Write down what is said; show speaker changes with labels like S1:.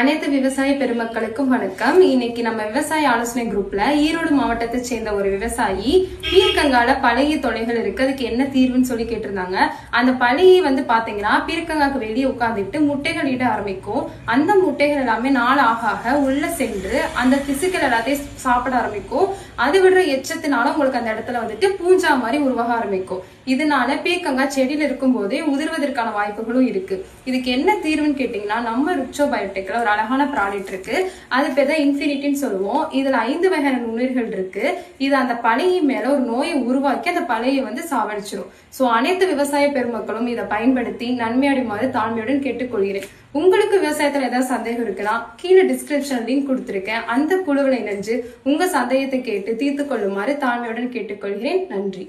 S1: அனைத்து விவசாய பெருமக்களுக்கும் வணக்கம். இன்னைக்கு நம்ம விவசாய ஆலோசனை குரூப்ல ஈரோடு மாவட்டத்தை சேர்ந்த ஒரு விவசாயி பீர்க்கங்கால பழைய தொலைகள் இருக்கு. அதுக்கு என்ன தீர்வுன்னு சொல்லி கேட்டிருந்தாங்க. அந்த பழைய வந்து பாத்தீங்கன்னா பீர்க்கங்காக்கு வெளியே உட்காந்துட்டு முட்டைகள் இட ஆரம்பிக்கும். அந்த முட்டைகள் எல்லாமே நாள் ஆக ஆக உள்ள சென்று அந்த திசுக்கள் எல்லாத்தையும் சாப்பிட ஆரம்பிக்கும். அது விடுற எச்சத்தினால உங்களுக்கு அந்த இடத்துல வந்துட்டு பூஞ்சா மாதிரி உருவாக ஆரம்பிக்கும். இதனால பீர்க்கங்காய் செடியில இருக்கும் போதே உதிர்வதற்கான வாய்ப்புகளும் இருக்கு. இதுக்கு என்ன தீர்வுன்னு கேட்டீங்கன்னா நம்ம ருச்சோ பயோடெக்ல ஒரு அழகான ப்ராடக்ட் இருக்கு. அது பேர் தான் இன்ஃபினிட்டின்னு சொல்லுவோம். இதுல ஐந்து வகையான நுண்ணுயிர்கள் இருக்கு. இது அந்த பழைய மேல ஒரு நோயை உருவாக்கி அந்த பழைய வந்து சாவடிச்சிடும் சோ அனைத்து விவசாய பெருமக்களும் இதை பயன்படுத்தி நன்மையடைமாறு தாழ்மையுடன் கேட்டுக்கொள்கிறேன். உங்களுக்கு விவசாயத்துல ஏதாவது சந்தேகம் இருக்குன்னா கீழே டிஸ்கிரிப்ஷன் லிங்க் கொடுத்துருக்கேன். அந்த குழுவில் இணைஞ்சு உங்க சந்தேகத்தை கேட்டு தீர்த்து கொள்ளுமாறு தாழ்மையுடன் கேட்டுக்கொள்கிறேன். நன்றி.